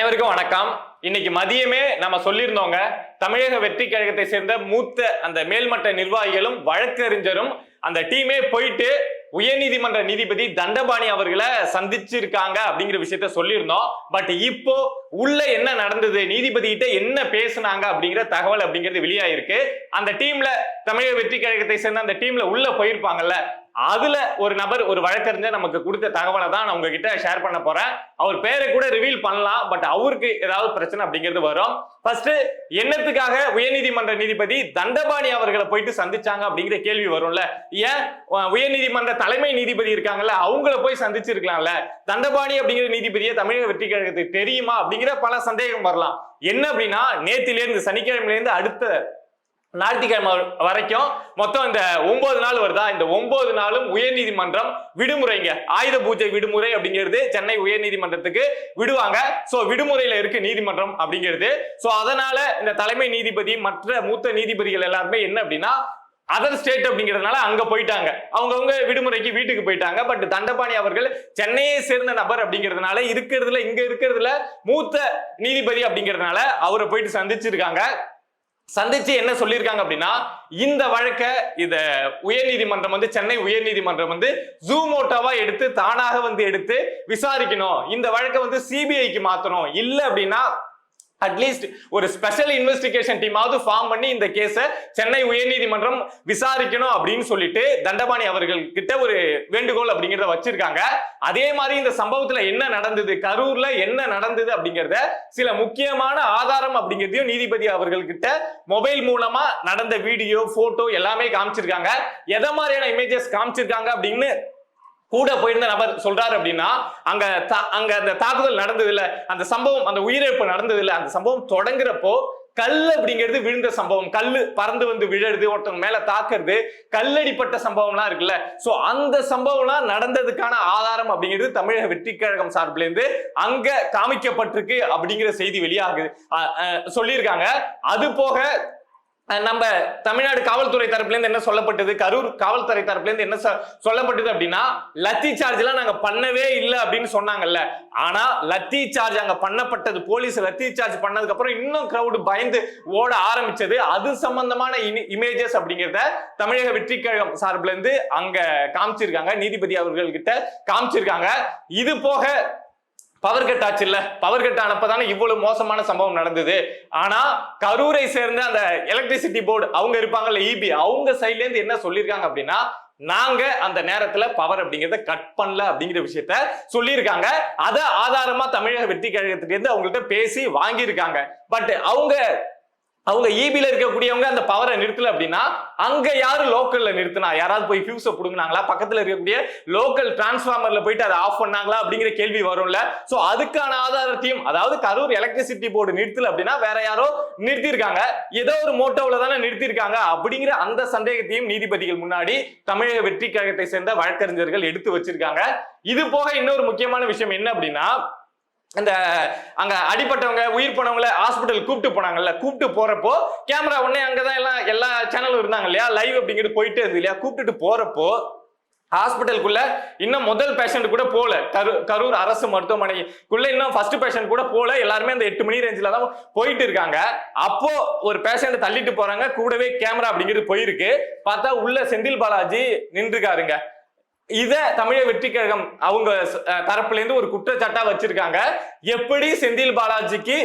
அனைவருக்கும் வணக்கம். இன்னைக்கு மதியமே நம்ம சொல்லியிருந்தோங்க தமிழக வெற்றி கழகத்தை சேர்ந்த மூத்த அந்த மேல்மட்ட நிர்வாகிகளும் வழக்கறிஞரும் அந்த டீமே போயிட்டு உயர்நீதிமன்ற நீதிபதி தண்டபாணி அவர்களை சந்திச்சிருக்காங்க அப்படிங்கிற விஷயத்த சொல்லியிருந்தோம். பட் இப்போ உள்ள என்ன நடந்தது நீதிபதி கிட்ட என்ன பேசுனாங்க அப்படிங்கிற தகவல் அப்படிங்கிறது வெளியாயிருக்கு. அந்த டீம்ல தமிழக வெற்றி கழகத்தை சேர்ந்த அந்த டீம்ல உள்ள போயிருப்பாங்கல்ல அதுல ஒரு நபர் ஒரு வழக்கறிஞர் நமக்கு கொடுத்த தகவலை தான் நான் உங்ககிட்ட ஷேர் பண்ண போறேன். அவர் பேரை கூட ரிவீல் பண்ணலாம் பட் அவருக்கு ஏதாவது பிரச்சனை அப்படிங்கிறது வரும். ஃபர்ஸ்ட் என்னத்துக்காக உயர்நீதிமன்ற நீதிபதி தண்டபாணி அவர்களை போயிட்டு சந்திச்சாங்க அப்படிங்கிற கேள்வி வரும்ல. ஏன்? உயர்நீதிமன்ற தலைமை நீதிபதி இருக்காங்கல்ல அவங்கள போய் சந்திச்சிருக்கலாம்ல. தண்டபாணி அப்படிங்கிற நீதிபதியை தமிழக வெற்றி கழகத்துக்கு தெரியுமா அப்படிங்கிற பல சந்தேகம் வரலாம். என்ன அப்படின்னா நேத்திலேருந்து சனிக்கிழமையிலேருந்து அடுத்த ஞாயிற்றுக்கிழமை வரைக்கும் மொத்தம் இந்த ஒன்பது நாள் வருதா? இந்த ஒன்பது நாளும் உயர்நீதிமன்றம் விடுமுறைங்க. ஆயுத பூஜை விடுமுறை அப்படிங்கிறது சென்னை உயர்நீதிமன்றத்துக்கு விடுவாங்க. ஸோ விடுமுறையில இருக்கு நீதிமன்றம் அப்படிங்கிறது. ஸோ அதனால இந்த தலைமை நீதிபதி மற்ற மூத்த நீதிபதிகள் எல்லாருமே என்ன அப்படின்னா அதர் ஸ்டேட் அப்படிங்கிறதுனால அங்க போயிட்டாங்க. அவங்கவுங்க விடுமுறைக்கு வீட்டுக்கு போயிட்டாங்க. பட் தண்டபாணி அவர்கள் சென்னையை சேர்ந்த நபர் அப்படிங்கிறதுனால இருக்கிறதுல இங்க இருக்கிறதுல மூத்த நீதிபதி அப்படிங்கிறதுனால அவரை போயிட்டு சந்திச்சிருக்காங்க. சந்திச்சு என்ன சொல்லியிருக்காங்க அப்படின்னா இந்த வழக்க இத உயர்நீதிமன்றம் வந்து சென்னை உயர்நீதிமன்றம் வந்து ஜூமோட்டோவா எடுத்து தானாக வந்து எடுத்து விசாரிக்கணும். இந்த வழக்கை வந்து சிபிஐக்கு மாத்தணும். இல்ல அப்படின்னா அட்லீஸ்ட் ஒரு ஸ்பெஷல் இன்வெஸ்டிகேஷன் டீமாவது ஃபார்ம் பண்ணி இந்த கேஸை சென்னை உயர்நீதிமன்றம் விசாரிக்கணும் அப்படின்னு சொல்லிட்டு தண்டபாணி அவர்கள் கிட்ட ஒரு வேண்டுகோள் அப்படிங்கிறத வச்சிருக்காங்க. அதே மாதிரி இந்த சம்பவத்துல என்ன நடந்தது கரூர்ல என்ன நடந்தது அப்படிங்கிறத சில முக்கியமான ஆதாரம் அப்படிங்கிறதையும் நீதிபதி அவர்கள் கிட்ட மொபைல் மூலமா நடந்த வீடியோ போட்டோ எல்லாமே காமிச்சிருக்காங்க. எதை மாதிரியான இமேஜஸ் காமிச்சிருக்காங்க அப்படின்னு கூட போயிருந்த நபர் சொல்றாரு அப்படின்னா அங்க தா- அங்க அந்த தாக்குதல் நடந்தது இல்ல அந்த சம்பவம் அந்த உயிரிழப்பு நடந்தது இல்ல அந்த சம்பவம் தொடங்குறப்போ கல் அப்படிங்கிறது விழுந்த சம்பவம். கல் பறந்து வந்து விழறது ஒருத்தவங்க மேல தாக்குறது கல்லடிப்பட்ட சம்பவம்லாம் இருக்குல்ல. சோ அந்த சம்பவம்லாம் நடந்ததுக்கான ஆதாரம் அப்படிங்கிறது தமிழக வெற்றி கழகம் சார்பில இருந்து அங்க காமிக்கப்பட்டிருக்கு அப்படிங்கிற செய்தி வெளியாகுது. சொல்லியிருக்காங்க. அது போக நம்ம தமிழ்நாடு காவல்துறை தரப்புல இருந்து என்ன சொல்லப்பட்டது? கரூர் காவல்துறை தரப்புல இருந்து என்ன சொல்லப்பட்டது அப்படின்னா லத்தி சார்ஜ் எல்லாம் நாங்க பண்ணவே இல்லை அப்படின்னு சொன்னாங்கல்ல. ஆனா லத்தி சார்ஜ் அங்க பண்ணப்பட்டது போலீஸ் லத்தி சார்ஜ் பண்ணதுக்கு அப்புறம் இன்னும் கிரவுட் பயந்து ஓட ஆரம்பிச்சது. அது சம்பந்தமான இமேஜஸ் அப்படிங்கிறத தமிழக வெற்றி கழகம் சார்பில இருந்து அங்க காமிச்சிருக்காங்க. நீதிபதி அவர்கள் கிட்ட காமிச்சிருக்காங்க. இது போக பவர் கட் ஆச்சு இல்ல? பவர் கட் ஆனப்பதானே இவ்வளவு மோசமான சம்பவம் நடந்தது. ஆனா கரூரை சேர்ந்த அந்த எலக்ட்ரிசிட்டி போர்டு அவங்க இருப்பாங்கல்ல இபி அவங்க சைட்ல இருந்து என்ன சொல்லியிருக்காங்க அப்படின்னா நாங்க அந்த நேரத்துல பவர் அப்படிங்கறத கட் பண்ணல அப்படிங்கிற விஷயத்த சொல்லியிருக்காங்க. அத ஆதாரமா தமிழக வெற்றி கழகத்திலிருந்து அவங்கள்ட்ட பேசி வாங்கியிருக்காங்க. பட் அவங்க அவங்க ஈபியில் இருக்கக்கூடியவங்க அந்த பவரை நிறுத்தல அப்படின்னா அங்க யாரு லோக்கல்ல நிறுத்தினா? யாராவது போய் ஃபியூஸை பிடுங்கினாங்களா? பக்கத்துல இருக்கக்கூடிய லோக்கல் டிரான்ஸ்ஃபார்மர்ல போயிட்டு அதை ஆஃப் பண்ணாங்களா? அப்படிங்கிற கேள்வி வரும்ல. சோ அதுக்கான ஆதாரத்தையும் அதாவது கரூர் எலக்ட்ரிசிட்டி போர்டு நிறுத்தல அப்படின்னா வேற யாரோ நிறுத்தியிருக்காங்க. ஏதோ ஒரு மோட்டோவில் தானே நிறுத்தியிருக்காங்க. அப்படிங்கிற அந்த சந்தேகத்தையும் நீதிபதிகள் முன்னாடி தமிழக வெற்றி கழகத்தை சேர்ந்த வழக்கறிஞர்கள் எடுத்து வச்சிருக்காங்க. இது போக இன்னொரு முக்கியமான விஷயம் என்ன அப்படின்னா அந்த அங்க அடிப்பட்டவங்க உயிர் போனவங்கள ஹாஸ்பிட்டல் கூப்பிட்டு போனாங்கல்ல கூப்பிட்டு போறப்போ கேமரா உடனே அங்கதான் எல்லாம் எல்லா சேனலும் இருந்தாங்க இல்லையா? லைவ் அப்படிங்கிறது போயிட்டே இருந்து இல்லையா? கூப்பிட்டு போறப்போ ஹாஸ்பிட்டலுக்குள்ள இன்னும் முதல் பேஷண்ட் கூட போல கரு கரூர் அரசு மருத்துவமனைக்குள்ள இன்னும் ஃபர்ஸ்ட் பேஷண்ட் கூட போல எல்லாருமே அந்த எட்டு மணி ரேஞ்சில தான் போயிட்டு இருக்காங்க. அப்போ ஒரு பேஷண்ட் தள்ளிட்டு போறாங்க கூடவே கேமரா அப்படிங்கிறது போயிருக்கு. பார்த்தா உள்ள செந்தில் பாலாஜி நின்றுக்காருங்க இத தமிழக வெற்றி கழகம் அவங்க தரப்புல இருந்து ஒரு குற்றச்சாட்டா வச்சிருக்காங்க. எப்படி செந்தில் பாலாஜிக்கு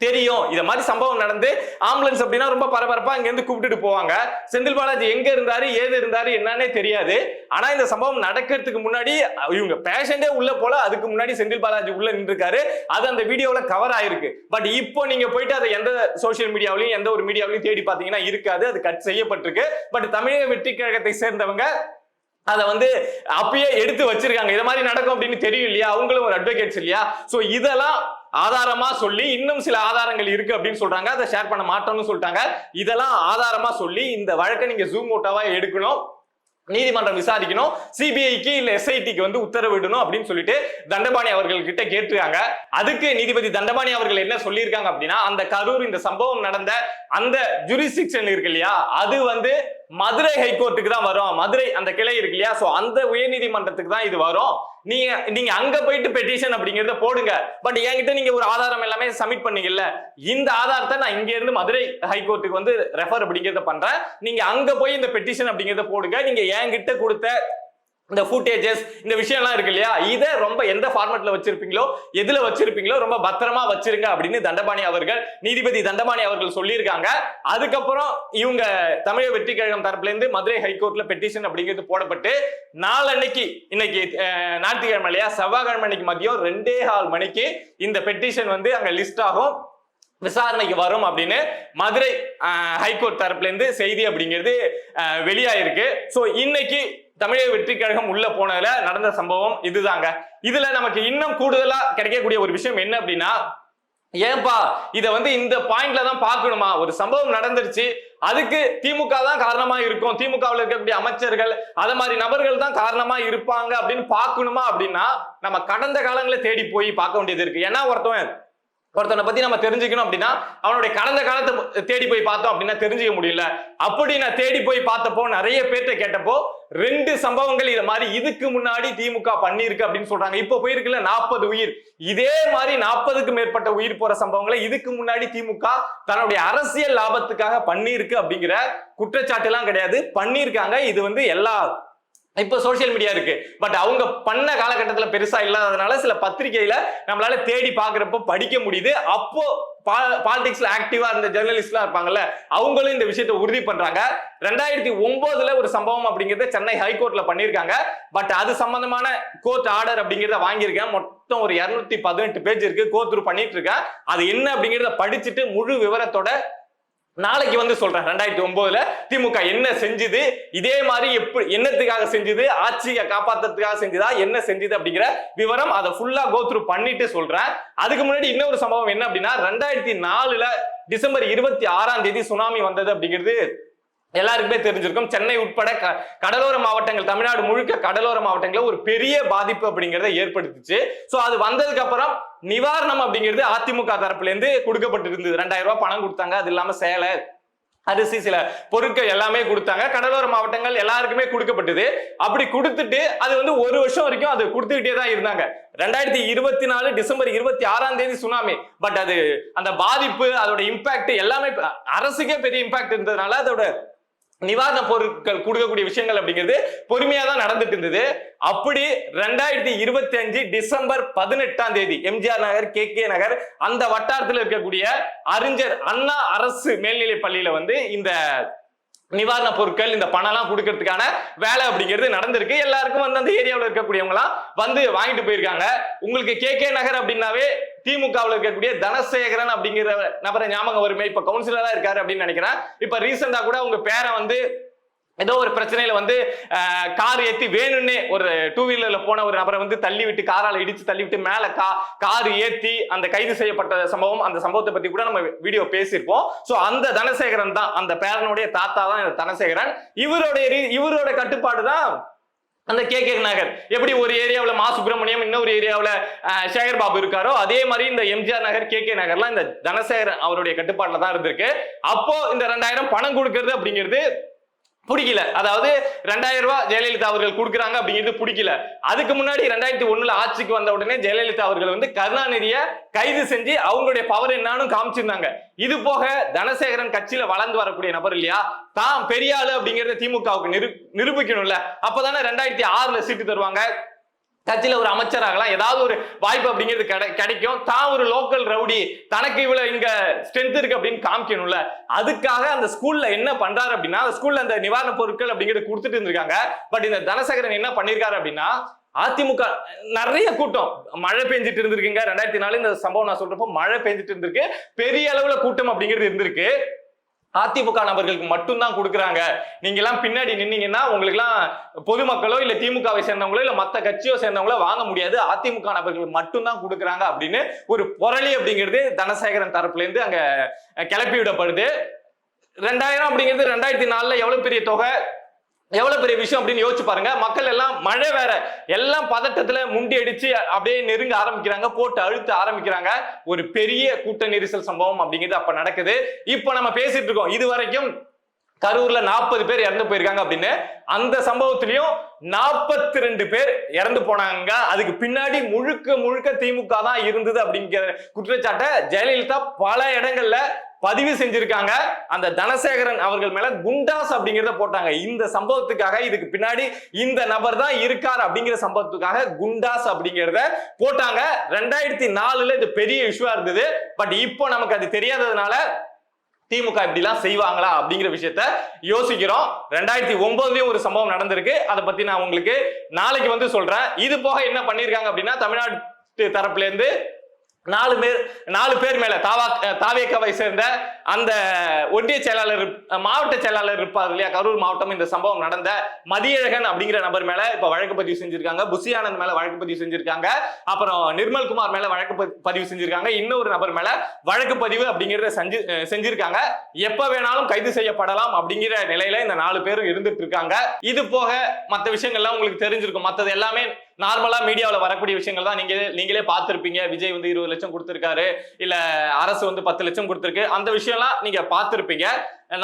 தெரியும்? இத மாதிரி சம்பவம் நடந்து ஆம்புலன்ஸ் அப்படின்னா ரொம்ப பரபரப்பா அங்க இருந்து கூப்பிட்டுட்டு போவாங்க. செந்தில் பாலாஜி எங்க இருந்தாரு ஏது இருந்தாரு என்னன்னே தெரியாது. ஆனா இந்த சம்பவம் நடக்கிறதுக்கு முன்னாடி இவங்க பேஷண்டே உள்ள போல அதுக்கு முன்னாடி செந்தில் பாலாஜி உள்ள நின்றுருக்காரு. அது அந்த வீடியோல கவர் ஆயிருக்கு. பட் இப்போ நீங்க போயிட்டு அதை எந்த சோஷியல் மீடியாவிலையும் எந்த ஒரு மீடியாவிலையும் தேடி பாத்தீங்கன்னா இருக்காது. அது கட் செய்யப்பட்டிருக்கு. பட் தமிழக வெற்றி கழகத்தை சேர்ந்தவங்க அதை வந்து அப்பயே எடுத்து வச்சிருக்காங்க. இது மாதிரி நடக்கும் அப்படின்னு தெரியும் இல்லையா? அவங்களும் ஒரு அட்வொகேட்ஸ் இல்லையா? ஸோ இதெல்லாம் ஆதாரமா சொல்லி இன்னும் சில ஆதாரங்கள் இருக்கு அப்படின்னு சொல்றாங்க. அதை ஷேர் பண்ண மாட்டோம்னு சொல்லிட்டாங்க. இதெல்லாம் ஆதாரமா சொல்லி இந்த வழக்கை நீங்க ஜூம் அவுட்டாவா எடுக்கணும். நீதிமன்றம் விசாரிக்கணும். சிபிஐக்கு இல்ல எஸ்ஐடிக்கு வந்து உத்தரவிடணும் அப்படின்னு சொல்லிட்டு தண்டபாணி அவர்கள் கிட்ட கேட்டிருக்காங்க. அதுக்கு நீதிபதி தண்டபாணி அவர்கள் என்ன சொல்லியிருக்காங்க அப்படின்னா அந்த கரூர் இந்த சம்பவம் நடந்த அந்த ஜுரிஸ்டிக்ஷன் இருக்கு இல்லையா? அது வந்து மதுரை ஹைகோர்ட்டுக்கு தான் வரும். மதுரை அந்த கிளை இருக்கு இல்லையா? ஸோ அந்த உயர்நீதிமன்றத்துக்கு தான் இது வரும். நீங்க நீங்க அங்க போயிட்டு பெட்டிஷன் அப்படிங்கறத போடுங்க. பட் என்கிட்ட நீங்க ஒரு ஆதாரம் எல்லாமே சப்மிட் பண்ணீங்கல்ல? இந்த ஆதாரத்தை நான் இங்க இருந்து மதுரை ஹைகோர்ட்டுக்கு வந்து ரெஃபர் அப்படிங்கறத பண்றேன். நீங்க அங்க போய் இந்த பெட்டிஷன் அப்படிங்கறத போடுங்க. நீங்க என்கிட்ட கொடுத்த இந்த ஃபுட்டேஜஸ் இந்த விஷயம்லாம் இருக்கு இல்லையா? இதை ரொம்ப எந்த ஃபார்மேட்ல வச்சிருப்பீங்களோ எதுல வச்சிருப்பீங்களோ ரொம்ப பத்திரமா வச்சிருங்க அப்படின்னு தண்டபாணி அவர்கள் நீதிபதி தண்டபாணி அவர்கள் சொல்லியிருக்காங்க. அதுக்கப்புறம் இவங்க தமிழக வெற்றி கழகம் தரப்புல இருந்து மதுரை ஹைகோர்ட்ல பெட்டிஷன் அப்படிங்கிறது போடப்பட்டு நாளன்னைக்கு இன்னைக்கு ஞாயிற்றுக்கிழமை இல்லையா? செவ்வாய்க்கிழமை அன்னைக்கு மதியம் ரெண்டே கால் மணிக்கு இந்த பெட்டிஷன் வந்து அங்க லிஸ்ட் ஆகும். விசாரணைக்கு வரும் அப்படின்னு மதுரை ஹைகோர்ட் தரப்புலேருந்து செய்தி அப்படிங்கிறது வெளியாயிருக்கு. ஸோ இன்னைக்கு தமிழக வெற்றி கழகம் உள்ள போனதுல நடந்த சம்பவம் இதுதாங்க. இதுல நமக்கு இன்னும் கூடுதலா கிடைக்கக்கூடிய ஒரு விஷயம் என்ன அப்படின்னா ஏன்பா இத வந்து இந்த பாயிண்ட்ல தான் பார்க்கணுமா? ஒரு சம்பவம் நடந்துருச்சு. அதுக்கு திமுக தான் காரணமா இருக்கும். திமுகவில் இருக்கக்கூடிய அமைச்சர்கள் அத மாதிரி நபர்கள் தான் காரணமா இருப்பாங்க அப்படின்னு பார்க்கணுமா அப்படின்னா நம்ம கடந்த காலங்களை தேடி போய் பார்க்க வேண்டியது இருக்கு. ஏன்னா ஒருத்தவன் ஒருத்தனை பத்தி நம்ம தெரிஞ்சுக்கணும் அப்படின்னா அவனுடைய கடந்த காலத்தை தேடி போய் பார்த்தோம் அப்படின்னா தெரிஞ்சுக்க முடியல. அப்படி நான் தேடி போய் பார்த்தப்போ நிறைய பேர்த்த கேட்டப்போ ரெண்டு சம்பவங்கள் இதை மாதிரி இதுக்கு முன்னாடி திமுக பண்ணியிருக்கு அப்படின்னு சொல்றாங்க. இப்போ போயிருக்குல்ல நாற்பது உயிர். இதே மாதிரி நாற்பதுக்கு மேற்பட்ட உயிர் போற சம்பவங்களை இதுக்கு முன்னாடி திமுக தன்னுடைய அரசியல் லாபத்துக்காக பண்ணியிருக்கு அப்படிங்கிற குற்றச்சாட்டு எல்லாம் கிடையாது. பண்ணியிருக்காங்க. இது வந்து எல்லா இப்போ சோஷியல் மீடியா இருக்கு. பட் அவங்க பண்ண காலகட்டத்தில் பெருசா இல்லாததுனால சில பத்திரிகையில நம்மளால தேடி பாக்குறப்போ படிக்க முடியுது. அப்போ பாலிடிக்ஸ்ல ஆக்டிவா இருந்த ஜெர்னலிஸ்ட்லாம் இருப்பாங்கல்ல அவங்களும் இந்த விஷயத்தை உறுதி பண்றாங்க. ரெண்டாயிரத்தி ஒன்பதுல ஒரு சம்பவம் அப்படிங்கறத சென்னை ஹைகோர்ட்ல பண்ணியிருக்காங்க. பட் அது சம்பந்தமான கோர்ட் ஆர்டர் அப்படிங்கிறத வாங்கியிருக்கேன். மொத்தம் ஒரு இருநூத்தி பதினெட்டு பேஜ் இருக்கு. கோர்ட் த்ரூ பண்ணிட்டு இருக்கேன். அது என்ன அப்படிங்கிறத படிச்சுட்டு முழு விவரத்தோட நாளைக்கு வந்து சொல்றேன். ரெண்டாயிரத்தி ஒன்பதுல திமுக என்ன செஞ்சுது? இதே மாதிரி எப்படி என்னத்துக்காக செஞ்சுது? ஆட்சியை காப்பாத்துறதுக்காக செஞ்சுதா? என்ன செஞ்சுது அப்படிங்கிற விவரம் அதை ஃபுல்லா கோத்ரூ பண்ணிட்டு சொல்றேன். அதுக்கு முன்னாடி இன்னொரு சம்பவம் என்ன அப்படின்னா ரெண்டாயிரத்தி நாலுல டிசம்பர் இருபத்தி ஆறாம் தேதி சுனாமி வந்தது அப்படிங்கிறது எல்லாருக்குமே தெரிஞ்சிருக்கும். சென்னை உட்பட க- கடலோர மாவட்டங்கள் தமிழ்நாடு முழுக்க கடலோர மாவட்டங்களில் ஒரு பெரிய பாதிப்பு அப்படிங்கிறத ஏற்படுத்துச்சு. ஸோ அது வந்ததுக்கு அப்புறம் நிவாரணம் அப்படிங்கிறது அதிமுக தரப்புலேருந்து கொடுக்கப்பட்டிருந்தது. கொடுக்கப்பட்டு இருந்தது ரெண்டாயிரம் ரூபாய் பணம் கொடுத்தாங்க. அது இல்லாமல் சேலை அரிசி சில பொருட்கள் எல்லாமே கொடுத்தாங்க. கடலோர மாவட்டங்கள் எல்லாருக்குமே கொடுக்கப்பட்டது. அப்படி கொடுத்துட்டு அது வந்து ஒரு வருஷம் வரைக்கும் அது கொடுத்துக்கிட்டே தான் இருந்தாங்க. ரெண்டாயிரத்தி இருபத்தி நாலு டிசம்பர் இருபத்தி ஆறாம் தேதி சுனாமி. பட் அது அந்த பாதிப்பு அதோட இம்பாக்ட் எல்லாமே அரசுக்கே பெரிய இம்பாக்ட் இருந்ததுனால அதோட நிவாரண பொருட்கள் கொடுக்கக்கூடிய விஷயங்கள் அப்படிங்கிறது பொறுமையா தான் நடந்துட்டு இருந்தது. அப்படி ரெண்டாயிரத்தி இருபத்தி அஞ்சு டிசம்பர் பதினெட்டாம் தேதி எம்ஜிஆர் நகர் கே கே நகர் அந்த வட்டாரத்தில் இருக்கக்கூடிய அறிஞர் அண்ணா அரசு மேல்நிலை பள்ளியில வந்து இந்த நிவாரண பொருட்கள் இந்த பணம்லாம் கொடுக்கறதுக்கான வேலை அப்படிங்கிறது நடந்திருக்கு. எல்லாருக்கும் வந்து அந்த ஏரியாவில் இருக்கக்கூடியவங்களாம் வந்து வாங்கிட்டு போயிருக்காங்க. உங்களுக்கு கே கே நகர் அப்படின்னாவே திமுகவில் இருக்கக்கூடிய தனசேகரன் அப்படிங்கிற நபரை ஞாபகம் வருமே? இப்ப கவுன்சிலரா இருக்காரு அப்படின்னு நினைக்கிறேன். இப்ப ரீசெண்டா கூட உங்க பேரை வந்து ஏதோ ஒரு பிரச்சனையில வந்து கார் ஏத்தி வேணும்னே ஒரு டூ வீலர்ல போன ஒரு நபரை வந்து தள்ளி விட்டு காரால இடிச்சு தள்ளி விட்டு மேல கா கார் ஏத்தி அந்த கைது செய்யப்பட்ட சம்பவம் அந்த சம்பவத்தை பத்தி கூட நம்ம வீடியோ பேசியிருப்போம். சோ அந்த தனசேகரன் தான். அந்த பேரனுடைய தாத்தா தான் இந்த தனசேகரன். இவருடைய இவரோட கட்டுப்பாடு தான் அந்த கே கே நகர். எப்படி ஒரு ஏரியாவில் மா சுப்பிரமணியம் இன்னொரு ஏரியாவில் சேகர் பாபு இருக்காரோ அதே மாதிரி இந்த எம்ஜிஆர் நகர் கே கே நகர்லாம் இந்த தனசேகர் அவருடைய கட்டுப்பாட்டில் தான் இருந்திருக்கு. அப்போ இந்த ரெண்டாயிரம் பணம் கொடுக்கறது அப்படிங்கிறது பிடிக்கல. அதாவது ரெண்டாயிரம் ரூபாய் ஜெயலலிதா அவர்கள் கொடுக்குறாங்க அப்படிங்கிறது பிடிக்கல. அதுக்கு முன்னாடி ரெண்டாயிரத்தி ஒண்ணுல ஆட்சிக்கு வந்த உடனே ஜெயலலிதா அவர்கள் வந்து கருணாநிதியை கைது செஞ்சு அவங்களுடைய பவர் என்னன்னு காமிச்சிருந்தாங்க. இது போக தனசேகரன் கட்சியில வளர்ந்து வரக்கூடிய நபர் இல்லையா? தான் பெரிய ஆளு அப்படிங்கறத திமுகவுக்கு நிரு நிரூபிக்கணும்ல. அப்பதானே ரெண்டாயிரத்தி ஆறுல சீட்டு தருவாங்க. கட்சியில ஒரு அமைச்சராகலாம். ஏதாவது ஒரு வாய்ப்பு அப்படிங்கிறது கிடை- கிடைக்கும். தான் ஒரு லோக்கல் ரவுடி. தனக்கு இவ்வளவு இங்க ஸ்ட்ரென்த் இருக்கு அப்படின்னு காமிக்கணும்ல. அதுக்காக அந்த ஸ்கூல்ல என்ன பண்றாரு அப்படின்னா அந்த ஸ்கூல்ல அந்த நிவாரண பொருட்கள் அப்படிங்கிறது கொடுத்துட்டு இருந்திருக்காங்க. பட் இந்த தனசேகரன் என்ன பண்ணிருக்காரு அப்படின்னா அதிமுக நிறைய கூட்டம். மழை பெஞ்சிட்டு இருந்திருக்குங்க. ரெண்டாயிரத்தி நாலு இந்த சம்பவம் நான் சொல்றப்போ மழை பெஞ்சிட்டு இருந்திருக்கு. பெரிய அளவுல கூட்டம் அப்படிங்கிறது இருந்திருக்கு. அதிமுக நபர்களுக்கு மட்டும்தான் கொடுக்குறாங்க. நீங்க எல்லாம் பின்னாடி நின்னீங்கன்னா உங்களுக்கு எல்லாம் பொதுமக்களோ இல்ல திமுகவை சேர்ந்தவங்களோ இல்ல மத்த கட்சியோ சேர்ந்தவங்களோ வாங்க முடியாது. அதிமுக நபர்களுக்கு மட்டும்தான் கொடுக்குறாங்க அப்படின்னு ஒரு புரளி அப்படிங்கிறது தனசேகரன் தரப்புல இருந்து அங்க கிளப்பி விடப்படுது ரெண்டாயிரம் அப்படிங்கிறது ரெண்டாயிரத்தி நாலுல எவ்வளவு பெரிய தொகை? எவ்வளவு பெரிய விஷயம் அப்படின்னு யோசிச்சு பாருங்க. மக்கள் எல்லாம் மழை வேற. எல்லாம் பதட்டத்துல முண்டி அடிச்சு அப்படியே நெருங்க ஆரம்பிக்கிறாங்க. போட்டு அழுத்த ஆரம்பிக்கிறாங்க. ஒரு பெரிய கூட்ட நெரிசல் சம்பவம் அப்படிங்கிறது அப்ப நடக்குது. இப்போ நம்ம பேசிட்டு இருக்கோம். இது வரைக்கும் கரூர்ல நாற்பது பேர் இறந்து போயிருக்காங்க அப்படின்னு. அந்த சம்பவத்திலையும் நாற்பத்தி ரெண்டு பேர் இறந்து போனாங்க. அதுக்கு பின்னாடி முழுக்க முழுக்க திமுக தான் இருந்தது அப்படிங்கிற குற்றச்சாட்டை ஜெயலலிதா பல இடங்கள்ல பதிவு செஞ்சிருக்காங்க. அந்த தனசேகரன் அவர்கள் மேல குண்டாஸ் அப்படிங்கிறத போட்டாங்க. இந்த சம்பவத்துக்காக இதுக்கு பின்னாடி இந்த நபர் தான் இருக்கார் அப்படிங்கிற சம்பவத்துக்காக குண்டாஸ் அப்படிங்கிறத போட்டாங்க. ரெண்டாயிரத்தி நாலுல இது பெரிய இஷ்யூவா இருந்தது. பட் இப்போ நமக்கு அது தெரியாததுனால திமுக இப்படிலாம் செய்வாங்களா அப்படிங்கிற விஷயத்த யோசிக்கிறோம். ரெண்டாயிரத்தி ஒன்பதுலயும் ஒரு சம்பவம் நடந்திருக்கு. அதை பத்தி நான் உங்களுக்கு நாளைக்கு வந்து சொல்றேன். இது போக என்ன பண்ணிருக்காங்க அப்படின்னா தமிழ்நாட்டு தரப்புல இருந்து நாலு பேர் நாலு பேர் மேல தாவா தாவேக்காவை சேர்ந்த அந்த ஒன்றிய செயலாளர் மாவட்ட செயலாளர் இருப்பார் இல்லையா? கரூர் மாவட்டம் இந்த சம்பவம் நடந்த மதியழகன் அப்படிங்கிற நபர் மேல இப்ப வழக்கு பதிவு செஞ்சிருக்காங்க. புசியானந்த் மேல வழக்கு பதிவு செஞ்சிருக்காங்க. அப்புறம் நிர்மல் குமார் மேல வழக்கு பதி- பதிவு செஞ்சிருக்காங்க. இன்னொரு நபர் மேல வழக்கு பதிவு அப்படிங்கறத செஞ்சு செஞ்சிருக்காங்க. எப்ப வேணாலும் கைது செய்யப்படலாம் அப்படிங்கிற நிலையில இந்த நாலு பேரும் இருந்துட்டு இருக்காங்க. இது போக மற்ற விஷயங்கள்லாம் உங்களுக்கு தெரிஞ்சிருக்கும். மற்றது எல்லாமே நார்மலா மீடியாவில் வரக்கூடிய விஷயங்கள் தான் நீங்க நீங்களே பார்த்துருப்பீங்க. விஜய் வந்து இருபது லட்சம் கொடுத்துருக்காரு. இல்ல அரசு வந்து பத்து லட்சம் கொடுத்துருக்கு. அந்த விஷயம்லாம் நீங்க பார்த்துருப்பீங்க.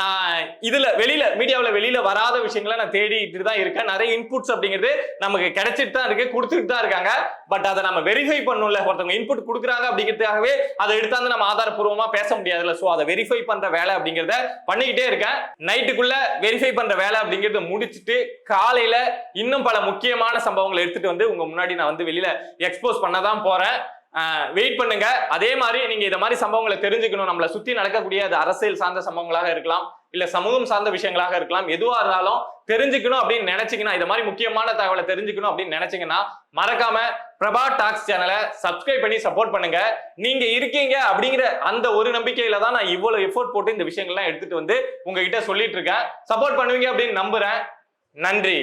நான் இதுல வெளியில மீடியாவில் வெளியில வராத விஷயங்களை நான் தேடிட்டு தான் இருக்கேன். நிறைய இன்புட்ஸ் அப்படிங்கிறது நமக்கு கிடைச்சிட்டு தான் இருக்கு கொடுத்துட்டு தான் இருக்காங்க. பட் அதை நம்ம வெரிஃபை பண்ணணும்ல. ஒருத்தவங்க இன்புட் கொடுக்குறாங்க அப்படிங்கிறதுக்காகவே அதை எடுத்தாந்து நம்ம ஆதாரப்பூர்வமா பேச முடியாதுல்ல. ஸோ அதை வெரிஃபை பண்ற வேலை அப்படிங்கிறத பண்ணிக்கிட்டே இருக்கேன். நைட்டுக்குள்ள வெரிஃபை பண்ற வேலை அப்படிங்கிறத முடிச்சிட்டு காலையில இன்னும் பல முக்கியமான சம்பவங்களை எடுத்துட்டு வந்து உங்க முன்னாடி நான் வந்து வெளியில எக்ஸ்போஸ் பண்ண தான் போறேன். வெயிட் பண்ணுங்க. அதே மாதிரி நீங்க இந்த மாதிரி சம்பவங்களை தெரிஞ்சுக்கணும். நம்மளை சுத்தி நடக்கக்கூடிய அது அரசியல் சார்ந்த சம்பவங்களாக இருக்கலாம் இல்ல சமூகம் சார்ந்த விஷயங்களாக இருக்கலாம். எதுவா இருந்தாலும் தெரிஞ்சுக்கணும் அப்படின்னு நினைச்சீங்கன்னா இந்த மாதிரி முக்கியமான தகவலை தெரிஞ்சுக்கணும் அப்படின்னு நினைச்சீங்கன்னா மறக்காம பிரபா டாக்ஸ் சேனலை சப்ஸ்கிரைப் பண்ணி சப்போர்ட் பண்ணுங்க. நீங்க இருக்கீங்க அப்படிங்கிற அந்த ஒரு நம்பிக்கையில தான் நான் இவ்வளவு எஃபோர்ட் போட்டு இந்த விஷயங்கள்லாம் எடுத்துட்டு வந்து உங்ககிட்ட சொல்லிட்டு இருக்கேன். சப்போர்ட் பண்ணுவீங்க அப்படின்னு நம்புறேன். நன்றி.